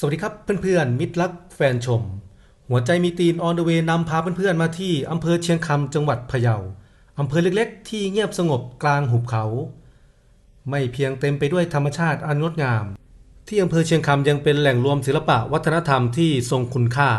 สวัสดีครับเพื่อนๆ มิตรรักแฟนชม หัวใจมีตีนออนเดอะเวนำพาเพื่อนๆ มาที่อำเภอเชียงคำจังหวัดพะเยาอำเภอเล็กๆ ที่เงียบสงบกลางหุบเขา ไม่เพียงเต็มไปด้วยธรรมชาติอันงดงาม ที่อำเภอเชียงคำยังเป็นแหล่งรวมศิลปะวัฒนธรรมที่ทรงคุณค่า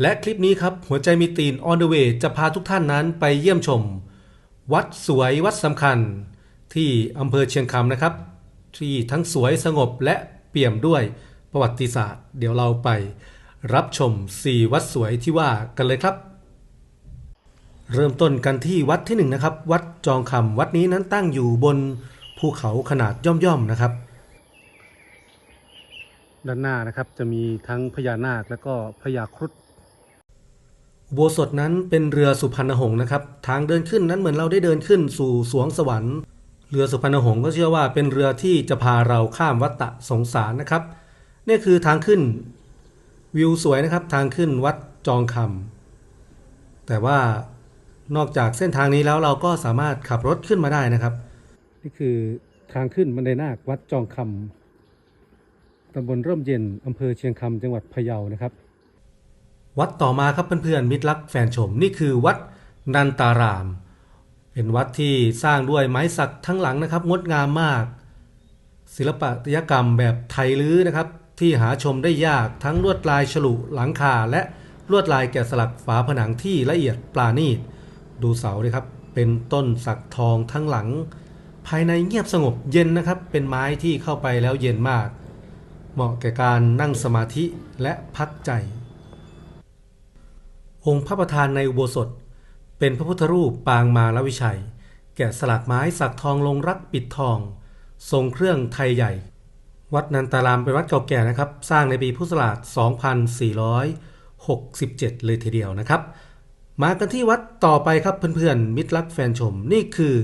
และคลิปนี้ครับหัวใจมีตีนออนเดอะเวจะพาทุกท่านนั้นไปเยี่ยมชม วัดสวยวัดสำคัญ ที่อำเภอเชียงคำนะครับ ที่ทั้งสวยสงบและเปี่ยมด้วย ประวัติศาสตร์ เดี๋ยวเราไปรับชม 4 วัดสวยที่ว่ากันเลยครับ เริ่มต้นกันที่วัดที่หนึ่งนะครับ วัดจองคำวัดนี้นั้นตั้งอยู่บนภูเขาขนาดย่อมๆนะครับ ด้านหน้านะครับจะมีทั้งพญานาคและก็พญาครุฑโบสถนั้นเป็นเรือสุพรรณหงส์นะครับ ทางเดินขึ้นนั้นเหมือนเราได้เดินขึ้นสู่สวงสวรรค์ เรือสุพรรณหงส์ก็เชื่อว่าเป็นเรือที่จะพาเราข้ามวัฏฏะสงสารนะครับ นี่คือทางขึ้นวิวสวยนะครับทางขึ้นวัดจองคำแต่ว่านอกจากเส้นทางนี้แล้วเราก็สามารถขับรถขึ้นมาได้นะครับ นี่คือทางขึ้นบันไดนาควัดจองคำตำบลร่มเย็นอำเภอเชียงคำจังหวัดพะเยานะครับ วัดต่อมาครับเพื่อนๆมิตรรักแฟนชม นี่คือวัดนันตาราม เป็นวัดที่สร้างด้วยไม้สักทั้งหลังนะครับ งดงามมาก ศิลปะยกรรมแบบไทยลื้อนะครับ ที่หาชมได้ยากทั้งลวดลายฉลุหลังคาและลวดลายแกะสลักฝาผนังที่ละเอียดปราณีต ดูเสาเลยครับ เป็นต้นสักทองทั้งหลัง ภายในเงียบสงบเย็นนะครับ เป็นไม้ที่เข้าไปแล้วเย็นมาก เหมาะแก่การนั่งสมาธิและพักใจ องค์พระประธานในอุโบสถ เป็นพระพุทธรูปปางมาลวิชัย แกะสลักไม้สักทองลงรักปิดทอง ทรงเครื่องไทยใหญ่ วัดนันตารามเป็นวัดเก่าแก่นะครับ สร้างในปีพุทธศักราช 2467 เลยทีเดียวนะครับ มากันที่วัดต่อไปครับเพื่อนๆ มิตรรักแฟนชมนี่คือ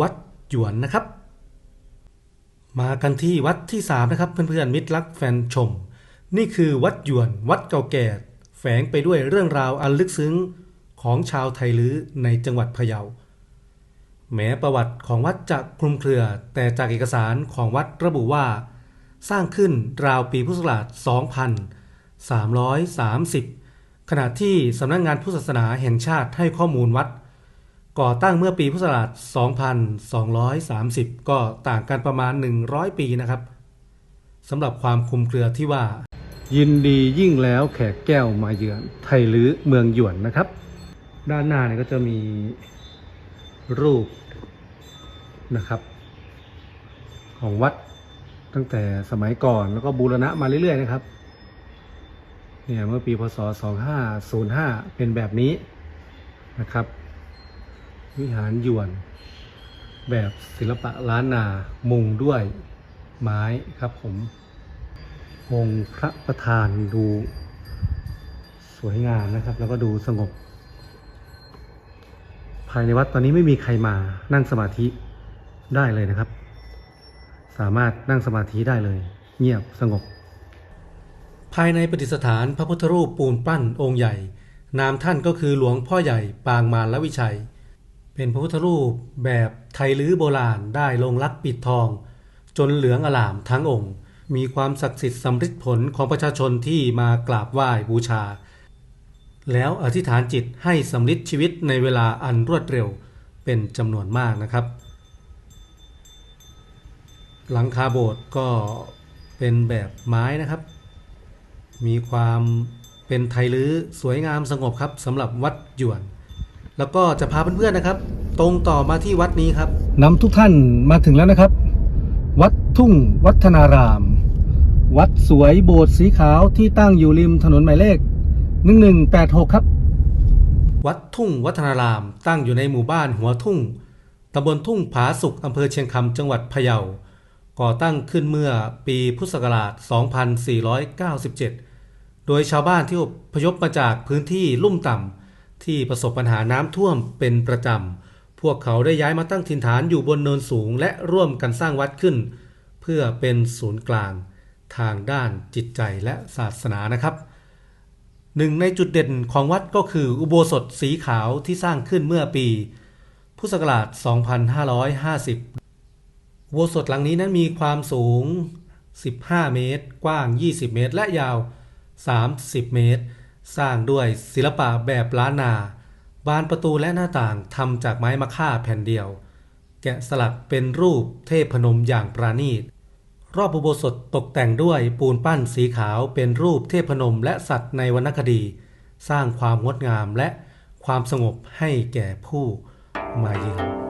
วัดหยวนนะครับ มากันที่วัดที่ 3 นะครับเพื่อนๆ มิตรรักแฟนชม นี่คือวัดหยวน วัดเก่าแก่ แฝงไปด้วยเรื่องราวอันลึกซึ้งของชาวไทยลื้อในจังหวัดพะเยาแม้ประวัติของวัดจะคลุมเครือ แต่จากเอกสารของวัดระบุว่า สร้างขึ้นราวปีพุทธศักราช 2330 ขณะที่สำนักงงานพุทธศาสนาแห่งชาติให้ข้อมูลวัด ก่อตั้งเมื่อปีพุทธศักราช 2230 ก็ต่างกันประมาณ 100 ปีนะครับสำหรับความคุมเครือที่ว่า ยินดียิ่งแล้วแขกแก้วมาเยือนไทยลือเมืองหยวนนะครับ ด้านหน้าเนี่ยก็จะมีรูปนะครับ ของวัด ตั้งแต่สมัยก่อนแล้วก็บูรณะมาเรื่อยๆนะครับ เนี่ยเมื่อปีพศ 2505 เป็นแบบนี้นะครับ วิหารยวน แบบศิลปะล้านนามุงด้วยไม้ครับผมองค์พระประธานดูสวยงามนะครับ แล้วก็ดูสงบ ภายในวัดตอนนี้ไม่มีใครมานั่งสมาธิได้เลยนะครับ สามารถนั่งสมาธิได้เลย เงียบสงบ ภายในประดิษฐานพระพุทธรูปปูนปั้นองค์ใหญ่ นามท่านก็คือหลวงพ่อใหญ่ปางมารละวิชัย เป็นพระพุทธรูปแบบไทยลื้อโบราณได้ลงลักปิดทอง จนเหลืองอลามทั้งองค์ มีความศักดิ์สิทธิ์สำฤทธิ์ผลของประชาชนที่มากราบไหว้บูชา แล้วอธิษฐานจิตให้สำลิดชีวิตในเวลาอันรวดเร็วเป็นจำนวนมากนะครับ หลังคาโบสถ์ก็เป็นแบบไม้นะครับ มีความเป็นไทยลื้อสวยงามสงบครับสำหรับวัดหยวน แล้วก็จะพาเพื่อนๆนะครับ ตรงต่อมาที่วัดนี้ครับนำทุกท่านมาถึงแล้วนะครับ วัดทุ่งวัฒนาราม วัดสวยโบสถ์สีขาวที่ตั้งอยู่ริมถนนหมายเลข 1186 ครับ วัดทุ่งวัฒนาราม ตั้งอยู่ในหมู่บ้านหัวทุ่งตำบลทุ่งผาสุกอำเภอเชียงคำจังหวัดพะเยา ก่อตั้งขึ้นเมื่อปีพุทธศักราช 2497 โดยชาวบ้านที่อพยพมาจากพื้นที่ลุ่มต่ำที่ประสบปัญหาน้ำท่วมเป็นประจำ พวกเขาได้ย้ายมาตั้งถิ่นฐานอยู่บนเนินสูงและร่วมกันสร้างวัดขึ้น เพื่อเป็นศูนย์กลางทางด้านจิตใจและศาสนานะครับหนึ่งในจุดเด่นของวัดก็คืออุโบสถสีขาวที่สร้างขึ้นเมื่อปี พุทธศักราช 2550 โบสถหลังนี้นั้นมีความสูง 15 เมตร กว้าง 20 เมตร และยาว 30 เมตร สร้างด้วยศิลปะแบบล้านนา บานประตูและหน้าต่างทำจากไม้มะค่าแผ่นเดียว แกะสลักเป็นรูปเทพพนมอย่างปราณีต รอบอุโบสถตกแต่งด้วยปูนปั้นสีขาวเป็นรูปเทพนมและสัตว์ในวรรณคดี สร้างความงดงามและความสงบให้แก่ผู้มาเยือน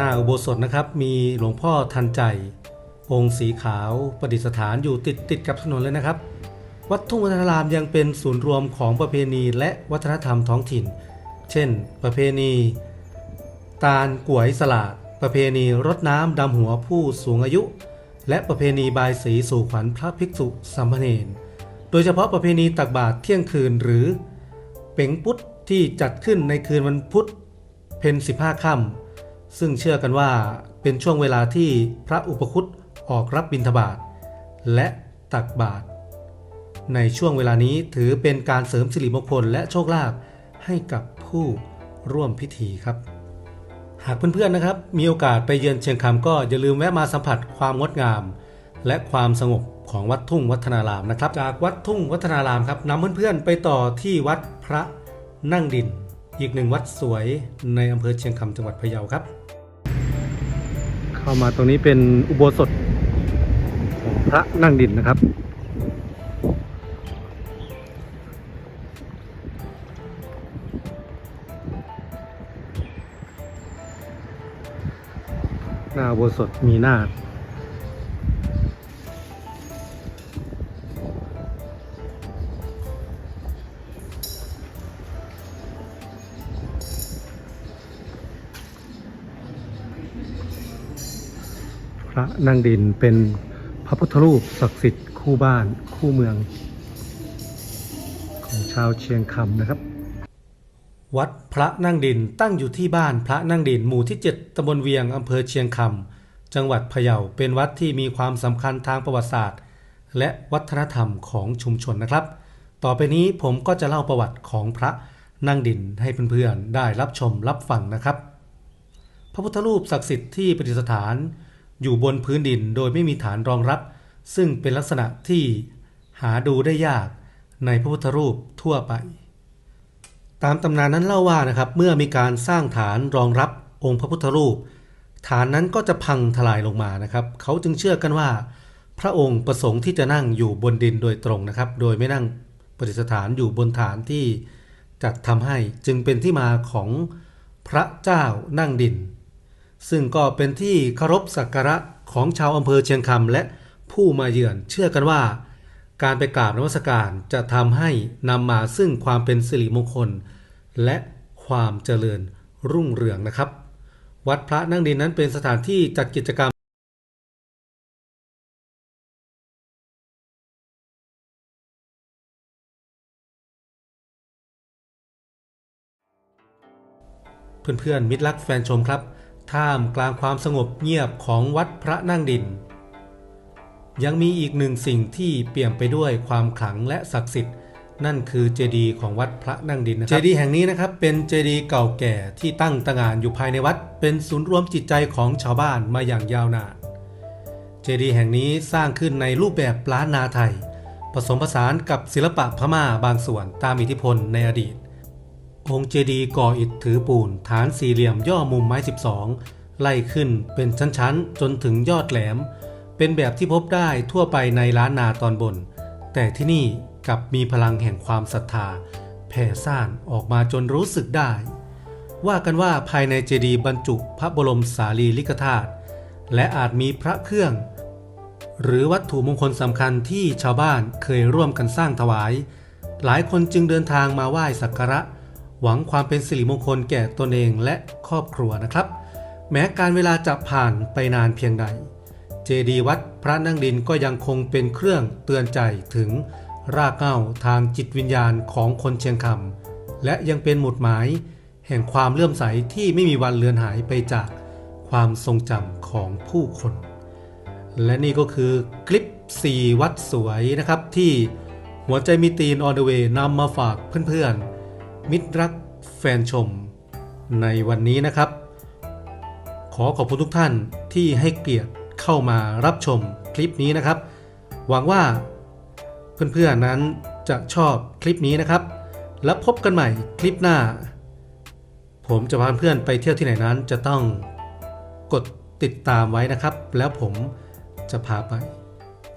หน้าอุโบสถนะครับ มีหลวงพ่อทันใจ องค์สีขาวประดิษฐานอยู่ติดติดกับถนนเลยนะครับ วัดทุ่งวัฒนารามยังเป็นศูนย์รวมของประเพณีและวัฒนธรรมท้องถิ่น เช่น ประเพณี ตาลกวยสลากประเพณีรดน้ำดำหัวผู้สูงอายุ และประเพณีบายสีสู่ขวัญพระภิกษุสามเณรโดยเฉพาะประเพณีตักบาตรเที่ยงคืนหรือเป๋งพุธที่จัดขึ้นในคืนวันพุธเพ็ญ15 ค่ำ ซึ่งเชื่อกันว่าเป็นช่วงเวลาที่พระอุปคุตออกรับบิณฑบาตและตักบาตรในช่วงเวลานี้ถือเป็นการเสริมสิริมงคลและโชคลาภให้กับผู้ร่วมพิธีครับ หากเพื่อนๆนะครับ มีโอกาสไปเยือนเชียงคำก็อย่าลืมแวะมาสัมผัสความงดงาม และความสงบของวัดทุ่งวัฒนารามนะครับ จากวัดทุ่งวัฒนารามครับนำเพื่อนๆไปต่อที่วัดพระนั่งดิน อีกหนึ่งวัดสวยในอำเภอเชียงคำจังหวัดพะเยาครับ เข้ามาตรงนี้เป็นอุโบสถของพระนั่งดินนะครับ หน้าอุโบสถมีหน้า พระนั่งดินเป็นพระพุทธรูปศักดิ์สิทธิ์คู่บ้านคู่เมือง ของชาวเชียงคำนะครับ วัดพระนั่งดินตั้งอยู่ที่บ้านพระนั่งดินหมู่ที่ 7ตำบลเวียงอำเภอเชียงคำจังหวัดพะเยาเป็นวัดที่มีความสำคัญทางประวัติศาสตร์ และวัฒนธรรมของชุมชนนะครับ ต่อไปนี้ผมก็จะเล่าประวัติของพระนั่งดินให้เพื่อนๆได้รับชมรับฟังนะครับ พระพุทธรูปศักดิ์สิทธิ์ที่ประดิษฐาน อยู่บนพื้นดินโดยไม่มีฐานรองรับ ซึ่งเป็นลักษณะที่หาดูได้ยากในพระพุทธรูปทั่วไป ตามตำนานนั้นเล่าว่านะครับเมื่อมีการสร้างฐานรองรับองค์พระพุทธรูป ฐานนั้นก็จะพังทลายลงมานะครับ เขาจึงเชื่อกันว่า พระองค์ประสงค์ที่จะนั่งอยู่บนดินโดยตรงนะครับ โดยไม่นั่งประดิษฐานอยู่บนฐานที่จัดทำให้จึงเป็นที่มาของพระเจ้านั่งดิน ซึ่งก็เป็นที่เคารพสักการะของชาวอำเภอเชียงคำและผู้มาเยือนเชื่อกันว่า การไปกราบนมัสการจะทำให้นำมาซึ่งความเป็นสิริมงคล และความเจริญรุ่งเรืองนะครับ วัดพระนั่งดินนั้นเป็นสถานที่จัดกิจกรรมเพื่อนๆมิตรรักแฟนชมครับ ท่ามกลางความสงบเงียบของวัดพระนั่งดิน ยังมีอีกหนึ่งสิ่งที่เปี่ยมไปด้วยความขลังและศักดิ์สิทธิ์ นั่นคือเจดีย์ของวัดพระนั่งดินนะครับเจดีย์แห่งนี้นะครับเป็นเจดีย์เก่าแก่ที่ตั้งตระหง่านอยู่ภายในวัด เป็นศูนย์รวมจิตใจของชาวบ้านมาอย่างยาวนานเจดีย์แห่งนี้สร้างขึ้นในรูปแบบล้านนาไทย ผสมผสานกับศิลปะพม่าบางส่วนตามอิทธิพลในอดีต องค์เจดีย์ก่ออิฐถือปูนฐานสี่เหลี่ยมย่อมุมไม้ 12 ไล่ขึ้นเป็นชั้นๆ จนถึงยอดแหลม เป็นแบบที่พบได้ทั่วไปในล้านนาตอนบน แต่ที่นี่กลับมีพลังแห่งความศรัทธา แผ่ซ่านออกมาจนรู้สึกได้ ว่ากันว่าภายในเจดีย์บรรจุพระบรมสารีริกธาตุและอาจมีพระเครื่อง หรือวัตถุมงคลสำคัญที่ชาวบ้านเคยร่วมกันสร้างถวาย หลายคนจึงเดินทางมาไหว้สักการะ หวังความเป็นสิริมงคลแก่ตนเองและครอบครัวนะครับ แม้การเวลาจะผ่านไปนานเพียงใด เจดีวัดพระนั่งดินก็ยังคงเป็นเครื่องเตือนใจถึงรากเหง้าทางจิตวิญญาณของคนเชียงคำและยังเป็นหมุดหมาย แห่งความเลื่อมใสที่ไม่มีวันเลือนหายไปจากความทรงจำของผู้คน และนี่ก็คือคลิป 4 วัดสวยนะครับที่หัวใจมีตีนออนเดเวนำมาฝากเพื่อนๆ มิตรรักแฟนชม ในวันนี้นะครับ ขอขอบคุณทุกท่านที่ให้เกียรติเข้ามารับชมคลิปนี้นะครับ หวังว่าเพื่อนๆนั้นจะชอบคลิปนี้นะครับ แล้วพบกันใหม่คลิปหน้า ผมจะพาเพื่อนไปเที่ยวที่ไหนนั้นจะต้องกดติดตามไว้นะครับ แล้วผมจะพาไป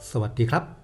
สวัสดีครับ